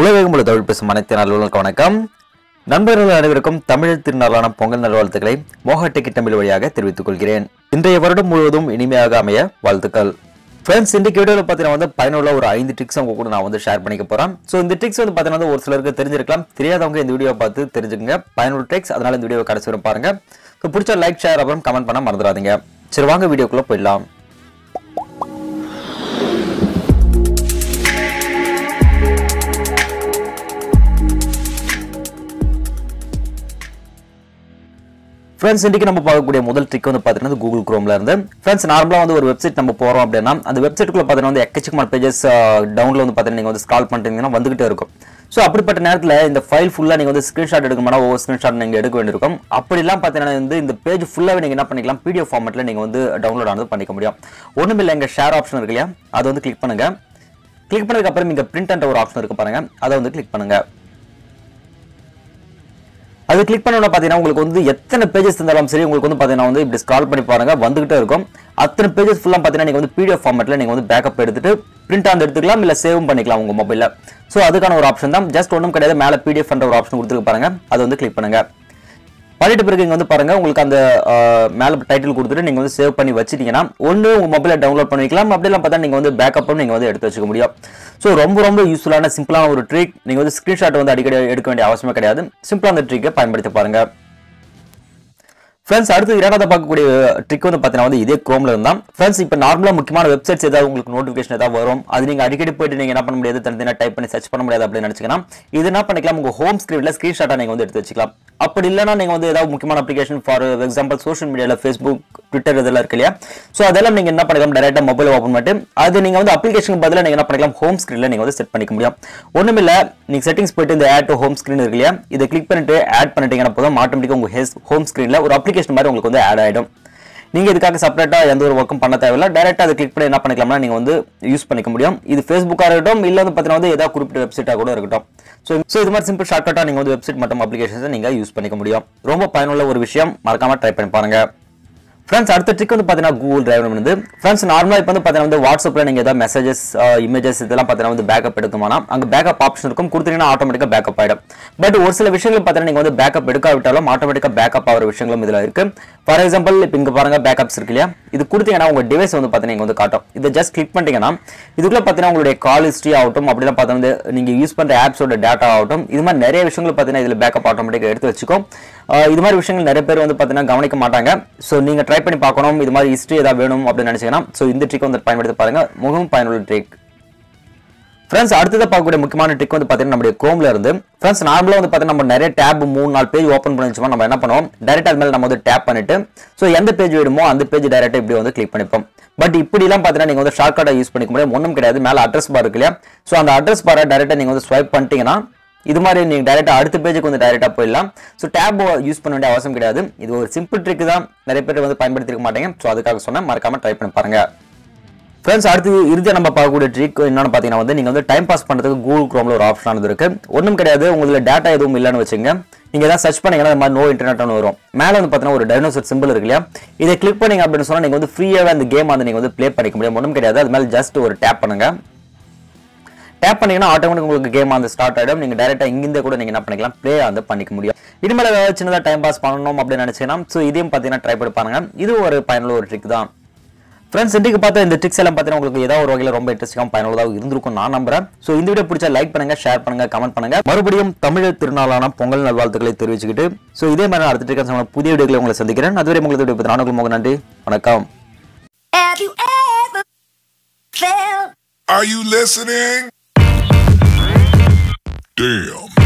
உலகம் உள்ள தமிழ் பேசும் அனைத்து நல்லுக்கு வணக்கம். நண்பர்கள் அனைவருக்கும் தமிழ் திருநாளான பொங்கல் நல்வாழ்த்துக்களை மோக டிக்கெட் தமிழ் வழியாக தெரிவித்துக் கொள்கிறேன். இன்றைய வருடம் முழுவதும் இனிமையாக அமைய வாழ்த்துக்கள். ஃப்ரெண்ட்ஸ் இன்றைக்கு வீடியோவில் பார்த்தீங்கன்னா வந்து பயனுள்ள ஒரு ஐந்து ட்ரிக்ஸ் அவங்க கூட நான் வந்து ஷேர் பண்ணிக்க போகிறேன் ஸோ இந்த ட்ரிக்ஸ் வந்து பார்த்தீங்கன்னா ஒரு சிலருக்கு தெரிஞ்சிருக்கலாம். தெரியாதவங்க இந்த வீடியோ பார்த்து தெரிஞ்சுக்கங்க. பயனுள்ள ட்ரிக்ஸ் அதனால இந்த வீடியோ கடைசி வரும் பாருங்க. ஸோ பிடிச்ச லைக் ஷேர் அப்புறம் கமெண்ட் பண்ண மறந்துடாதீங்க. சரி வாங்க வீடியோக்குள்ளே போயிடலாம். ஃப்ரெண்ட்ஸ் இன்றைக்கி நம்ம பார்க்கக்கூடிய முதல் ட்ரிக் வந்து பார்த்தீங்கன்னா கூகுள் குரோம்ல இருந்து. ஃப்ரெண்ட்ஸ் நார்மலாக வந்து ஒரு வெப்சைட் நம்ம போகிறோம் அப்படின்னா அந்த வெப்சைட்டுக்குள்ள பார்த்தீங்கன்னா வந்து எக்கச்சக்கமான பேஜஸ் டவுன்ல வந்து பார்த்தீங்கன்னா நீங்கள் வந்து ஸ்கால் பண்ணிட்டீங்கன்னா வந்துகிட்டே இருக்கும். ஸோ அப்படிப்பட்ட நேரத்தில் இந்த ஃபைல் ஃபுல்லாக நீங்கள் வந்து ஸ்க்ரீன்ஷாட் எடுக்கணும்னா ஒவ்வொரு ஸ்க்ரீன்ஷாட் நீங்கள் எடுக்க வேண்டியிருக்கும். அப்படிலாம் பார்த்தீங்கன்னா வந்து இந்த பேஜ் ஃபுல்லாகவே நீங்கள் என்ன பண்ணிக்கலாம் பிடிஎஃப் ஃபார்மெட்டில் நீங்கள் வந்து டவுன்லோட் ஆனது பண்ணிக்க முடியும். ஒன்றுமில்லை எங்கள் ஷேர் ஆப்ஷன் இருக்கு இல்லையா? அதை வந்து கிளிக் பண்ணுங்கள் கிளிக் பண்ணதுக்கப்புறம் இங்கே பிரிண்ட் அண்ட் ஒரு ஆப்ஷன் இருக்குது பாருங்கள் அதை வந்து கிளிக் பண்ணுங்கள் அது கிளிக் பண்ணோம்னா பார்த்தீங்கன்னா உங்களுக்கு வந்து எத்தனை பேஜஸ் இருந்தாலும் சரி உங்களுக்கு வந்து பார்த்தீங்கன்னா வந்து இப்படி ஸ்கால் பண்ணி பாருங்க. வந்துகிட்டே இருக்கும். அத்தனை பேஜஸ் ஃபுல்லாக பார்த்தீங்கன்னா நீங்கள் வந்து பிடிஎஃப் ஃபார்மெட்டில் நீங்கள் வந்து பேக்கப் எடுத்துட்டு பிரிண்ட் ஆன் எடுத்துக்கலாம் இல்லை சேவும் பண்ணிக்கலாம் உங்கள் மொபைலில் ஸோ அதுக்கான ஒரு ஆப்ஷன் தான். ஜஸ்ட் ஒன்றும் கிடையாது. மேலே பிடிஎஃப் ஒரு ஆப்ஷன் கொடுத்துருக்கு பாருங்க. அதை வந்து கிளிக் பண்ணுங்கள் பண்ணிட்டு பிறகு இங்கே வந்து பாருங்கள் உங்களுக்கு அந்த மேலே டைட்டில் கொடுத்துட்டு நீங்கள் வந்து சேவ் பண்ணி வச்சிட்டிங்கன்னா ஒன்று உங்கள் மொபைலில் டவுன்லோட் பண்ணி வைக்கலாம் அப்படிலாம் பார்த்தா நீங்கள் வந்து பேக்கப்பும் நீங்கள் வந்து எடுத்து வச்சுக்க முடியும். ஸோ ரொம்ப ரொம்ப யூஸ்ஃபுல்லான சிம்பிளான ஒரு ட்ரிக் நீங்கள் வந்து ஸ்க்ரீன்ஷாட் வந்து அடிக்கடி எடுக்க வேண்டிய அவசியமே கிடையாது. சிம்பிளாக அந்த ட்ரிக்கை பயன்படுத்தி பாருங்கள் ஃப்ரெண்ட்ஸ் அடுத்து இரண்டாவது பார்க்கக்கூடிய ட்ரிக் வந்து பார்த்தீங்கன்னா வந்து இதே குரோம்ல இருந்தால் ஃப்ரெண்ட்ஸ் இப்போ நார்மலாக முக்கியமான வெப்சைட்ஸ் ஏதாவது உங்களுக்கு நோட்டிஃபிகேஷன் ஏதாவது வரும் அது நீங்கள் அடிக்கடி போயிட்டு நீங்கள் என்ன பண்ண முடியாது தனித்தனியாக டைப் பண்ணி சர்ச் பண்ண முடியாது அப்படின்னு நினச்சிங்கன்னா இது என்ன பண்ணிக்கலாம் உங்கள் ஹோம் ஸ்க்ரீனில் ஸ்க்ரீன்ஷாட்டாக நீங்கள் வந்து எடுத்து வச்சுக்கலாம். அப்படி இல்லைன்னா நீங்கள் வந்து ஏதாவது முக்கியமான அப்ளிகேஷன் ஃபார் எக்ஸாம்பிள் சோஷியல் மீடியாவில் ஃபேஸ்புக் ட்விட்டர் இதெல்லாம் இருக்கு இல்லையா? ஸோ அதெல்லாம் நீங்கள் என்ன பண்ணிக்கலாம் டேரெக்டாக மொபைல் ஓப்பன் பண்ணிட்டு அது நீங்கள் வந்து அப்ளிகேஷன் பதிலாக நீங்கள் என்ன பண்ணிக்கலாம் ஹோம் ஸ்க்ரீனில் நீங்கள் வந்து செட் பண்ணிக்க முடியும். ஒன்றுமில்ல நீங்கள் செட்டிங்ஸ் போயிட்டு இந்த ஆட் டு ஹோம் ஸ்க்ரீன் இருக்கு இல்லையா? இதை கிளிக் பண்ணிட்டு ஆட் பண்ணிட்டீங்கன்னா போதும் ஆட்டோமேட்டிக்காக உங்கள் ஹோம் ஸ்க்ரீனில் ஒரு அப்ளிகேஷன் மாதிரி உங்களுக்கு வந்து ஆட் ஆகிடும் நீங்க இதுக்காக செப்பரேட்டா எந்த ஒரு ஒர்க்கும் பண்ண தேவையில்ல. டைரக்டா அதை கிளிக் பண்ணி என்ன பண்ணிக்கலாம்னா நீங்க வந்து யூஸ் பண்ணிக்க முடியும். இது ஃபேஸ்புக்கா இருக்கட்டும் இல்ல வந்து பாத்தீங்கன்னா வந்து ஏதாவது குறிப்பிட்ட வெப்சைட்டா கூட இருக்கட்டும். ஸோ ஸோ இது மாதிரி சிம்பிள் ஷார்ட்கட்டா நீங்க வந்து வெப்சைட் மற்றும் அப்ளிகேஷன்ஸை நீங்க யூஸ் பண்ணிக்க முடியும். ரொம்ப பயனுள்ள ஒரு விஷயம். மறக்காம ட்ரை பண்ணி பாருங்க. ஃப்ரெண்ட்ஸ் அடுத்த ட்ரிக் வந்து பார்த்தீங்கன்னா கூகுள் டிரைவ் வந்து ஃப்ரெண்ட்ஸ் நார்மலாக இப்போ வந்து பார்த்தீங்கன்னா வந்து வாட்ஸ்அப்பில் நீங்கள் ஏதாவது மெசேஜஸ் இமேஜஸ் இதெல்லாம் பார்த்தீங்கன்னா வந்து பேக்கப் எடுக்குமானா அங்கே பேக்கப் ஆப்ஷன் இருக்கும். கொடுத்தீங்கன்னா ஆட்டோமேட்டிக்காக பேக்கப் ஆகிடும் பட் ஒரு சில விஷயங்கள் பார்த்தீங்கன்னா நீங்கள் வந்து பேக்கப் எடுக்காவிட்டாலும் ஆட்டோமேட்டிக்காக பேக்கப் ஆகிற விஷயங்களும் இதில் இருக்கு. ஃபார் எக்ஸாம்பிள் இப்போ இங்கே பாருங்க பேக்கப்ஸ் இருக்கு இல்லையா? இது கொடுத்தீங்கன்னா உங்கள் டிவைஸ் வந்து பார்த்தீங்கன்னா இங்கே வந்து காட்டும். இதை ஜஸ்ட் கிளிக் பண்ணிட்டீங்கன்னா இதுக்குள்ள பார்த்தீங்கன்னா உங்களுடைய கால் ஹிஸ்ட்ரி ஆகட்டும் அப்படிலாம் பார்த்தீங்கன்னா வந்து நீங்கள் யூஸ் பண்ணுற ஆப்ஸோட டேட்டா ஆகட்டும் இது மாதிரி நிறைய விஷயங்கள் பார்த்தீங்கன்னா இதில் பேக்கப் ஆட்டோமேட்டிக்காக எடுத்து வச்சுக்கும் இது மாதிரி விஷயங்கள் நிறைய பேர் வந்து பார்த்தீங்கன்னா கவனிக்க மாட்டாங்க. ஸோ நீங்கள் ட்ரை பண்ணி பார்க்கணும். இது மாதிரி ஹிஸ்ட்ரி ஏதாவது வேணும் அப்படின்னு நினச்சிங்கன்னா ஸோ இந்த ட்ரிக் வந்து பயன்படுத்தி பாருங்கள் மிகவும் பயனுள்ள ட்ரிக் ஃப்ரெண்ட்ஸ் அடுத்ததாக பார்க்கக்கூடிய முக்கியமான ட்ரிக் வந்து பார்த்தீங்கன்னா நம்மளுடைய குரோம்ல இருந்து ஃப்ரெண்ட்ஸ் நார்மலாக வந்து பார்த்தீங்கன்னா நம்ம நிறைய டேப் மூணு நாலு பேஜ் ஓப்பன் பண்ணி நம்ம என்ன பண்ணுவோம்? டேரக்ட் அது மேலே நம்ம வந்து டேப் பண்ணிட்டு ஸோ எந்த பேஜ் வேணுமோ அந்த பேஜ் டேரெக்டாக இப்படி வந்து கிளிக் பண்ணிப்போம். பட் இப்படிலாம் பார்த்தீங்கன்னா நீங்கள் வந்து ஷார்ட்கட்டாக யூஸ் பண்ணிக்க முடியும் ஒன்றும் கிடையாது. மேலே அட்ரஸ் பார் இருக்கு இல்லையா? ஸோ அந்த அட்ரஸ் பாரை டேரெக்டாக நீங்கள் வந்து ஸ்வைப் பண்ணிட்டீங்கன்னா இது மாதிரி நீங்கள் டேரெக்டாக அடுத்த பேஜுக்கு வந்து டேரெக்டாக போயிடலாம். ஸோ டேப் யூஸ் பண்ண வேண்டிய அவசியம் கிடையாது. இது ஒரு சிம்பிள் ட்ரிக் தான். நிறைய பேர் வந்து பயன்படுத்திருக்க மாட்டேங்க. ஸோ அதுக்காக சொன்னால் மறக்காமல் ட்ரை பண்ணி பாருங்கள் ஃப்ரெண்ட்ஸ் அடுத்து இறுதியாக நம்ம பார்க்கக்கூடிய ட்ரிக் என்னென்னு பார்த்தீங்கன்னா வந்து நீங்கள் வந்து டைம் பாஸ் பண்ணுறதுக்கு கூகுள் குரோமில் ஒரு ஆப்ஷன் ஆனது ஒன்றும் கிடையாது. உங்களுக்கு டேட்டா எதுவும் இல்லைன்னு வச்சுங்க நீங்கள் எதாவது சர்ச் பண்ணீங்கன்னா இந்த மாதிரி நோ இன்டர்நெட்னு வரும். மேலே வந்து பார்த்தீங்கன்னா ஒரு டைனோசர் சிம்பிள் இருக்கு இல்லையா? இதை கிளிக் பண்ணிங்க அப்படின்னு சொன்னால் நீங்கள் வந்து ஃப்ரீயாகவே அந்த கேம் வந்து நீங்கள் வந்து ப்ளே பண்ணிக்க முடியும். ஒன்றும் கிடையாது. அது மேலே ஜஸ்ட் ஒரு டேப் பண்ணுங்க. டேப் பண்ணீங்கன்னா ஆட்டோமேட்டிக் உங்களுக்கு கேம் வந்து ஸ்டார்ட் ஆகிடும் நீங்கள் டேரெக்டாக இங்கிருந்தே கூட நீங்கள் என்ன பண்ணிக்கலாம்? ப்ளே வந்து பண்ணிக்க முடியும். இனிமேல் ஏதாவது சின்னதாக டைம் பாஸ் பண்ணணும் அப்படின்னு நினச்சிங்கன்னா ஸோ இதையும் பார்த்தீங்கன்னா ட்ரை பண்ணி பாருங்க. இது ஒரு பயனுள்ள ஒரு ட்ரிக் தான். ஃப்ரெண்ட்ஸ் இன்றைக்கு பார்த்த இந்த ட்ரிக்ஸ் எல்லாம் பார்த்தீங்கன்னா உங்களுக்கு ஏதாவது ஒரு வகையில் ரொம்ப இன்ட்ரெஸ்டிங்காக பயனுள்ளதாக இருந்திருக்கும் நான் நம்புறேன். ஸோ இந்த வீடியோ பிடிச்சா லைக் பண்ணுங்க ஷேர் பண்ணுங்க கமெண்ட் பண்ணுங்க. மறுபடியும் தமிழர் திருநாளான பொங்கல் நல்வாழ்த்துக்களை தெரிவிச்சுக்கிட்டு ஸோ இதே மாதிரி நான் அடுத்த ட்ரிக்ஸ் புதிய வீடியோக்களை உங்களை சந்திக்கிறேன். அதுவரை உங்களுக்கு வீடியோ நானும் மோகன் நன்றி. வணக்கம். Are you listening? Damn.